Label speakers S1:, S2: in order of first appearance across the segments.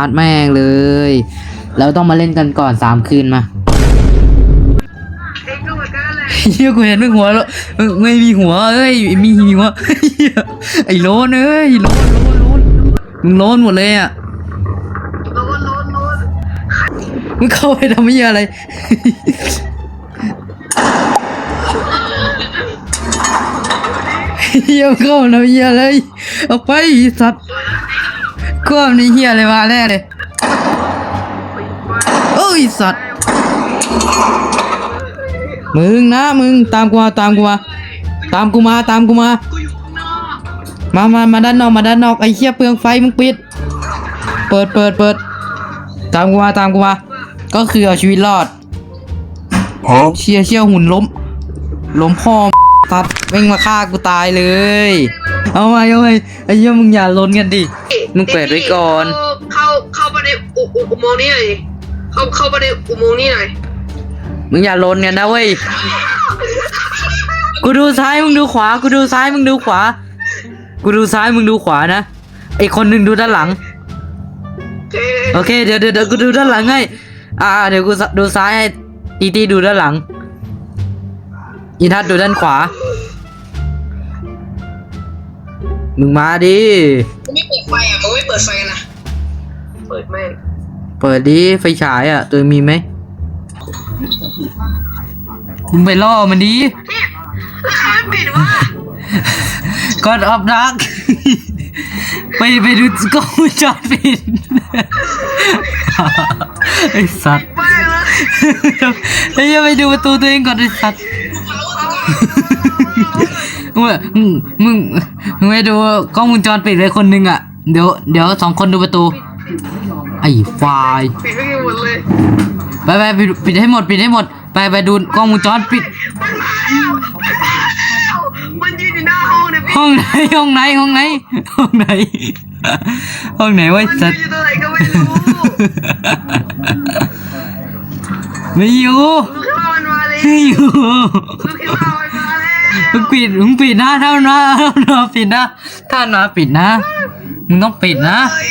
S1: าร์จแม่งเลย แล้วต้องมาเล่นกันก่อนสามคืนมา
S2: เองก็เหมือนกันแหละ
S1: เฮียกูเห็นมึงหัวแล้วมึงไม่มีหัวเอ้ยมีหัวเหี้ยไอ้โลนเอ้ยโลนโลนโลนมึงโลนหมดเลยอะ
S2: โน้นโน้นโน้น
S1: มึงเข้าไปทำเหี้ยอะไรเฮียมึงเข้ามาทำเหี้ยอะไรออกไปไอ้สัตว์ กวมนี่เฮียอะไรมาแน่เลยโอ้ยสัตว์มึงนะมึงตามกูมาตามกูมาตามกูมาตามกูมา มามามาด้านนอกมาด้านนอกไอ้เหี้ยเปลืองไฟมึงปิด เปิดเปิดเปิดตามกูมาตามกูมา ก็คือเอาชีวิตรอดเชี่ยเชี่ยหุ่นล้ม ล้มพ่อตัดแม่งมาฆ่ากูตายเลย เอาไว้เอาไว้ไอ้เหี้ยมึงอย่าล้นกันดิ มึงเปิดไว้ก่อน
S2: เข้าเข้าไปในอุอุอุโมงค์นี่หน่อยดิเข้าเข้าไปในอุโมงค์นี่หน่อย
S1: มึงอย่าล้นกันนะเว้ย กูดูซ้ายมึงดูขวา กูดูซ้ายมึงดูขวา กูดูซ้ายมึงดูขวานะ ไอคนหนึ่งดูด้านหลัง
S2: โอเค
S1: โอเคเดี๋ยวเดี๋ยวเดี๋ยวกูดูด้านหลังให้ อ่า เดี๋ยวกูดูซ้ายให้ตีตีดูด้านหลังอินทัศน์ดูด้านขวา มึงมาดิ
S2: มึงไม่เปิด ไฟอะมึงไม่เปิดไฟนะเปิดแม่ง
S1: เปิดดิไฟฉายอะ ตัวมีไหมมึงไปล่อมันดิ
S2: แล้วใครไม่ปิดวะ
S1: ก่อนออฟดักไปไปดูกล้องวงจรปิดไอสัตว์
S2: ไม่เลย
S1: เฮ้ยไปดูประตูตัวเองก่อนไอสัตว์มึงมึงมึงมึงไปดูกล้องวงจรปิดเลยคนหนึ่งอะ เดี๋ยวเดี๋ยวสองคนดูประตู ไอ้ไฟ
S2: ปิดไม่หมดเลย
S1: ไปไปปิดปิดให้หมดปิดให้หมด ไปไปดูกล้องวงจรปิด
S2: มันมาแล้วมันมาแล้วมันยืนอยู่หน้าห้องเนี่ยพี่
S1: ห้องไหนห้องไหนห้องไหนห้องไหน ห้องไหนวะไอ้
S2: มัน
S1: สั
S2: ยื
S1: ต
S2: น
S1: ว์
S2: อยู่ตรงไหนก็ไม่รู้
S1: ไม่อยู่
S2: ลูกค้ามันมาเลย
S1: ไม่อยู่
S2: ลูกค้ามันมาแล้ว
S1: มึงปิดมึงปิดนะถ้ามันมาถ้ามันมาปิดนะถ้ามันมาปิดนะ มึงต้องปิดนะ
S2: เฮ้ย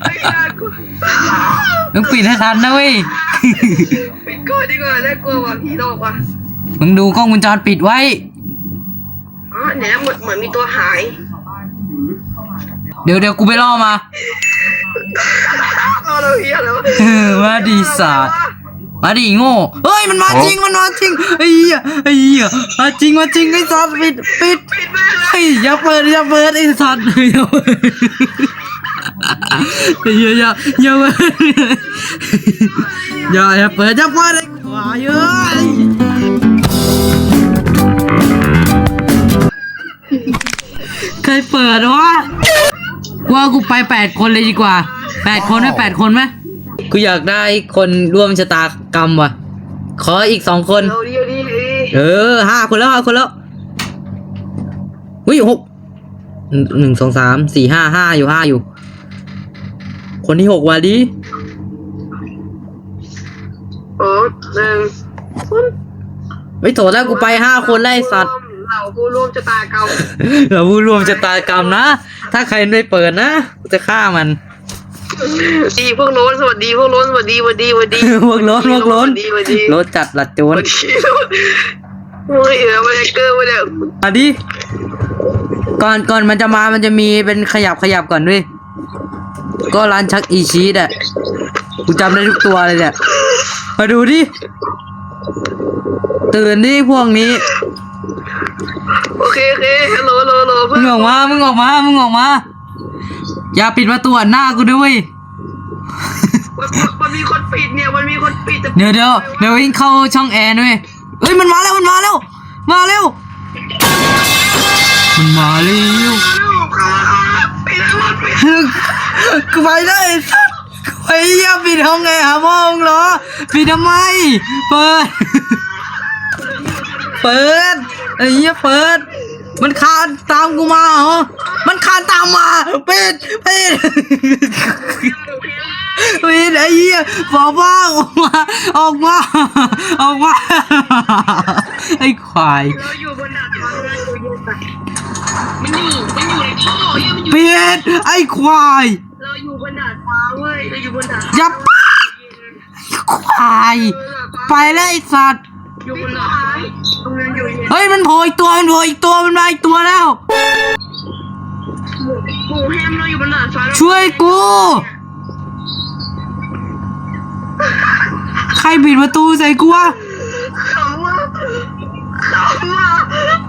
S2: ไอ้ยากลัว
S1: มึงปิดให้ทันนะเว้ย
S2: ปิดก่อนดีกว่าน่ากลัวว่ะพี่โลกว่ะ
S1: มึงดูกล้องวงจรปิดไว้
S2: อ๋อเนี่ยเหมือนเหมือนมีตัวหาย
S1: เดี๋ยวเดี๋ยวกูไปล่อมา
S2: เอาเราเฮียแล้ว
S1: เออมาดีสัตว์ มาดิโง่ เฮ้ยมันมาจริงมันมาจริงไอ้เหี้ยไอ้เหี้ยมาจริงมาจริงไอ้สัตว์ปิดปิด
S2: ปิดมากเลย
S1: เฮ้ยอย่าเปิดอย่าเปิดไอ้สัตว์อย่าเปิดอย่าอย่าอย่าเปิดอย่าอย่าเปิดอย่าเปิดไอ้ควายเอ้ยใครเปิดวะกูว่ากูไปแปดคนเลยดีกว่าแปดคนไหมแปดคนไหม กูอยากได้คนร่วมชะตากรรมว่ะ ขออีกสองคน
S2: เอาดีเอาดีเอาดี
S1: เออห้าคนแล้วห้าคนแล้วอุ้ยหกหนึ่งหนึ่งสองสามสี่ห้าห้าอยู่ห้าอยู่ คนที่หกวาดิ
S2: โอ้หนึ่งศูนย์
S1: ไม่โถแล้วกูไปห้าคนไล่สัตว์
S2: เหล่าผู้ร่วมชะตากรรม
S1: เราผู้รวมชะตากรรมนะ ถ้าใครไม่เปิดนะ กูจะฆ่ามัน
S2: ดีพวกโน้นสวัสดีพวกโน้นสวัสดีสวัสดีสวัสดี
S1: พวกโล้นพวกโล้น
S2: สวัสดีสวัสดี
S1: รถจัดหลัดโจ
S2: ส
S1: ร
S2: วัสดีโอ้ยเออมาเกอร์มาเนี่ย
S1: มาดิก่อนก่อนมันจะมามันจะมีเป็นขยับขยับก่อนด้วยก็ร้านชักอีชีสอะกูจำได้ทุกตัวเลยเนี่ยมาดูดิตื่นดิพวกนี้
S2: โอเคโอเคฮัลโหลฮัลโหลฮัลโหลเพื่
S1: มึ
S2: อน
S1: งออกมามึงออกมามึงออกมา อย่าปิดประตูอัดหน้ากูด้วยเวย
S2: มันมันมีคนปิดเนี่ย มันมีคนปิดแต่
S1: เดี๋ยวเดี๋ยวเดี๋ยววิ่งเข้าช่องแอร์ด้วยเฮ้ยมันมาแล้วมันมาแล้ว มาแล้ว มันมาแล้ว
S2: ปิดแล้วมันปิด
S1: กูไปได้ไอ้สัสกูไปเหี้ยปิดห้องไงหาพ่อมึงเหรอปิดทำไม เปิด เปิดไอ้เหี้ยเปิด มันคานตามกูมาเหรอ มันคานตามมาปิดปิดปิดไอ้เหี้ยบอกว่าออกมาออกมาออกมาไอ้ควาย
S2: เราอยู่บนดาดฟ้าเลยตัวเย็นมันอยู่มันอยู่ในท่อเนี่ยมันอยู่
S1: ปิดไอ้ควาย
S2: เราอยู่บนดาดฟ้าเว้ยเราอยู่บนดาด
S1: อย่าไปควาย ไปแล้วไอ้สัตว์
S2: อยู่บนดาดฟ้าตรงนั้นอยู่เย็น
S1: เฮ้ยมันโผล่อีกตัวมันโผล่อีกตัวมันมาอีกตัวแล้ว
S2: หมูหมูแฮมเราอยู่บนดาดฟ้า
S1: ช่วยกู ใครปิดประตูใส่กูวะ
S2: ขำว่ะขำว่ะ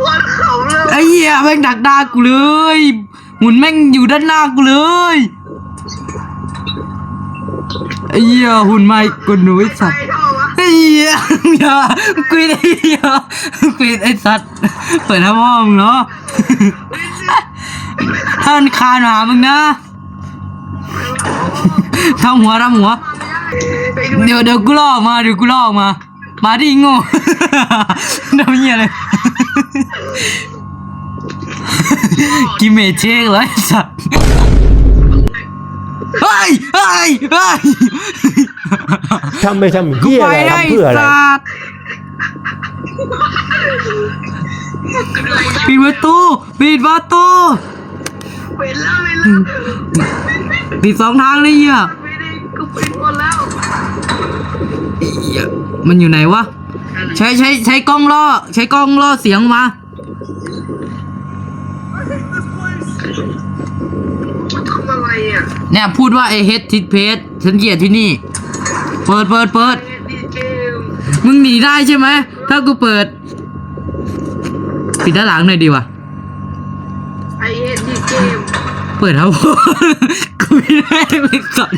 S2: วันขำเลย
S1: ไอ้เหี้ยแม่งดักหน้ากูเลย หมุนแม่งอยู่ด้านหน้ากูเลยไอ้เหี้ยหุ่นไม่กดหนูไอ้สัตว์
S2: ใครเท่าวะ
S1: ไอ้เหี้ยอย่ากรีดไอ้เหี้ยกรีดไอ้สัตว์เปิดห้องเนาะถ้านคานมาหามึงนะทำหัวทำหัว เดี๋ยวเดี๋ยวกูลอกมาเดี๋ยวกูลอกมา มาดิงโง่ทำเหี้ยเลยกิเมเชกเลยสัตว์เฮ้ยเฮ้ยเฮ้ย
S3: ทำไปทำเหี้ย
S1: ไป
S3: อะไร
S1: ได้
S3: ทำเพื่ออะไร
S1: สัตว์ปิดประตูปิดประตู
S2: เป็นแล้วเป็นแล้ว
S1: ปิดสองทางเลยเหี้ย
S2: ไม่ได้กูเป็นหมดแล้ว
S1: เหี้ยมันอยู่ไหนวะใช้ใช้ใช้กล้องล่อ ใช้กล้องล่อเสียงมา
S2: ทำอะไรอะ
S1: เนี่ยพูดว่าไอเฮดทิดเพจฉันเกลียดที่นี่ เปิดเปิดเปิด
S2: ดีเกม
S1: มึงหนีได้ใช่ไหม ถ้ากูเปิด ปิดด้านหลังหน่อยดีวะ
S2: ไอเอ็ดดีเกม
S1: เปิดครับกูไม่ได้ไปก่อน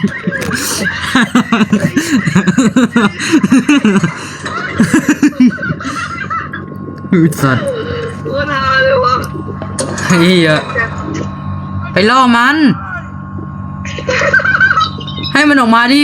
S1: อุยสัตว์
S2: ว่าทำเลยวะ
S1: เฮียไปล่อมัน ให้มันออกมาดิ